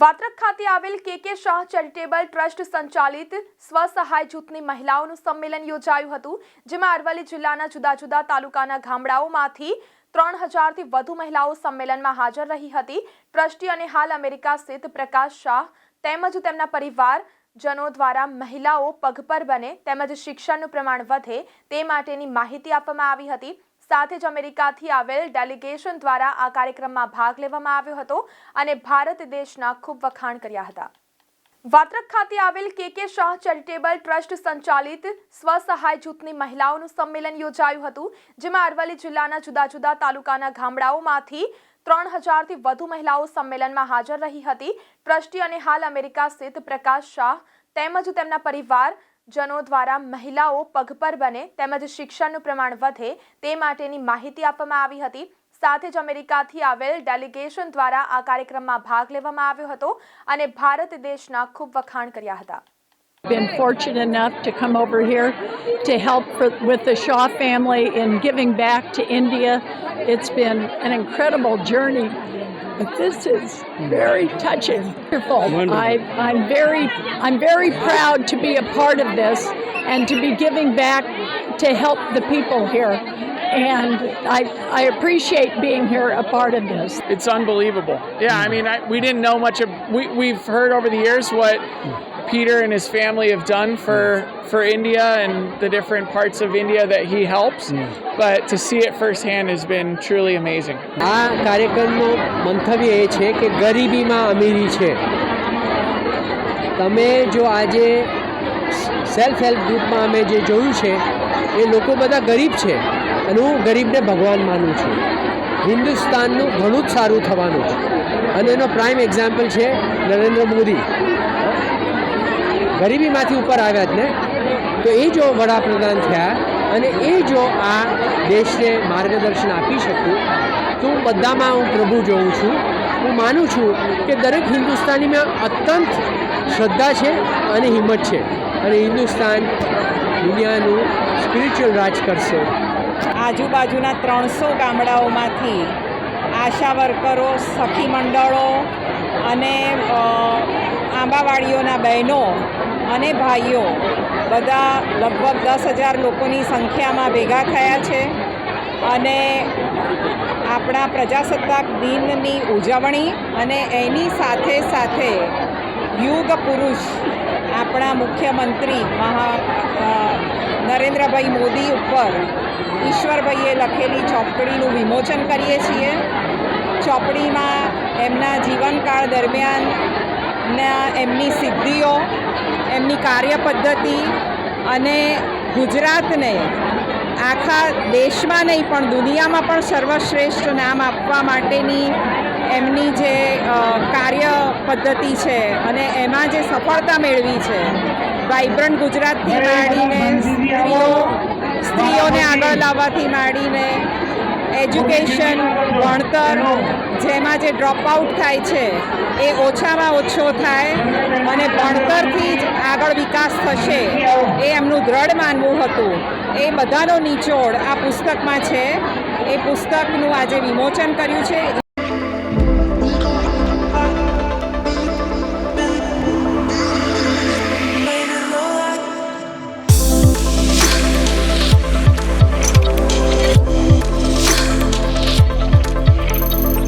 વાત્રક ખાતે આવેલ કે કે શાહ ચેરિટેબલ ટ્રસ્ટ સંચાલિત સ્વસહાય જૂથની મહિલાઓનું સંમેલન યોજાયું હતું, જેમાં અરવલ્લી જિલ્લાના જુદા જુદા તાલુકાના ગામડાઓમાંથી ત્રણ હજારથી વધુ મહિલાઓ સંમેલનમાં હાજર રહી હતી. ટ્રસ્ટી અને હાલ અમેરિકા સ્થિત પ્રકાશ શાહ તેમજ તેમના પરિવાર જનો દ્વારા મહિલાઓ પગપર બને તેમજ શિક્ષણનું પ્રમાણ વધે તે માટેની માહિતી આપવામાં આવી હતી. સાથે જ અમેરિકાથી આવેલ ડેલિગેશન દ્વારા આ કાર્યક્રમમાં ભાગ લેવામાં આવ્યો હતો અને ભારત દેશના ખૂબ વખાણ કર્યા હતા. વાત્રક ખાતે આવેલ કે. કે. શાહ ચેરિટેબલ ટ્રસ્ટ સંચાલિત સ્વસહાય જૂથની મહિલાઓનું સંમેલન યોજાયું હતું, જેમાં અરવલ્લી જિલ્લાના જુદા જુદા તાલુકાના ગામડાઓમાંથી ત્રણ હજારથી વધુ મહિલાઓ સંમેલનમાં હાજર રહી હતી. ટ્રસ્ટી અને હાલ અમેરિકા સ્થિત પ્રકાશ શાહ તેમજ તેમના પરિવાર જનો દ્વારા મહિલાઓ પગભર બને તેમજ શિક્ષણનું પ્રમાણ વધે તે માટેની માહિતી આપવામાં આવી હતી સાથે જ અમેરિકાથી આવેલ ડેલિગેશન દ્વારા આ કાર્યક્રમમાં ભાગ લેવામાં આવ્યો હતો અને ભારત દેશના ખૂબ વખાણ કર્યા હતા been fortunate enough to come over here to help for, with the Shaw family in giving back to India. It's been an incredible journey, but this is very touching. Wonderful. I, I'm very, I'm very proud to be a part of this and to be giving back to help the people here. And I, I appreciate being here a part of this. It's unbelievable. Yeah, I mean, I, we didn't know much of. We, we've heard over the years what Peter and his family have done for for India and the different parts of India that he helps, but to see it firsthand has been truly amazing. આ કાર્યક્રમનો મંતવ્ય એ છે કે ગરીબીમાં અમીરી છે તમે જો આજે self help ગ્રુપમાં અમે જે જોયું છે એ લોકો બધા ગરીબ છે અને હું ગરીબને ભગવાન માનું છું હિન્દુસ્તાનનું ઘણું જ સારું થવાનું છે અને એનો પ્રાઇમ એક્ઝામ્પલ છે નરેન્દ્ર મોદી ગરીબીમાંથી ઉપર આવ્યા જ ને? તો એ જો વડાપ્રધાન થયા અને એ જો આ દેશને માર્ગદર્શન આપી શકું, તો હું બધામાં હું પ્રભુ જોઉં છું. હું માનું છું કે દરેક હિન્દુસ્તાનીમાં અત્યંત શ્રદ્ધા છે અને હિંમત છે. અને હિન્દુસ્તાન દુનિયાનું સ્પિરિચ્યુઅલ રાજ કરશે. આજુબાજુના ત્રણસો ગામડાઓમાંથી આશા વર્કરો, સખી મંડળો અને આંબાવાડીઓના બહેનો અને ભાઈઓ, બધા લગભગ દસ હજાર લોકોની સંખ્યામાં ભેગા થયા છે અને આપણા પ્રજાસત્તાક દિનની ઉજવણી અને એની સાથે સાથે યુગ પુરુષ આપણા મુખ્યમંત્રી મહા નરેન્દ્રભાઈ મોદી ઉપર ઈશ્વરભાઈએ લખેલી ચોપડીનું વિમોચન કરીએ છીએ. ચોપડીમાં એમના જીવનકાળ દરમિયાનના એમની સિદ્ધિઓ એમની કાર્યપદ્ધતિ અને ગુજરાતને આખા દેશમાં નહીં પણ દુનિયામાં પણ સર્વશ્રેષ્ઠ નામ આપવા માટેની એમની જે કાર્ય પદ્ધતિ છે અને એમાં જે સફળતા મેળવી છે વાઇબ્રન્ટ ગુજરાતથી માંડીને સ્ત્રીઓ સ્ત્રીઓને આગળ લાવવાથી માંડીને એજ્યુકેશન, ભણતર, જેમાં જે ડ્રોપ આઉટ થાય છે, એ ઓછામાં ઓછો થાય અને ભણતરથી જ આગળ વિકાસ થશે એ એમનું દ્રઢ માનવું હતું. એ બધાનો નિચોડ આ પુસ્તકમાં છે. એ પુસ્તકનું આજે વિમોચન કર્યું છે.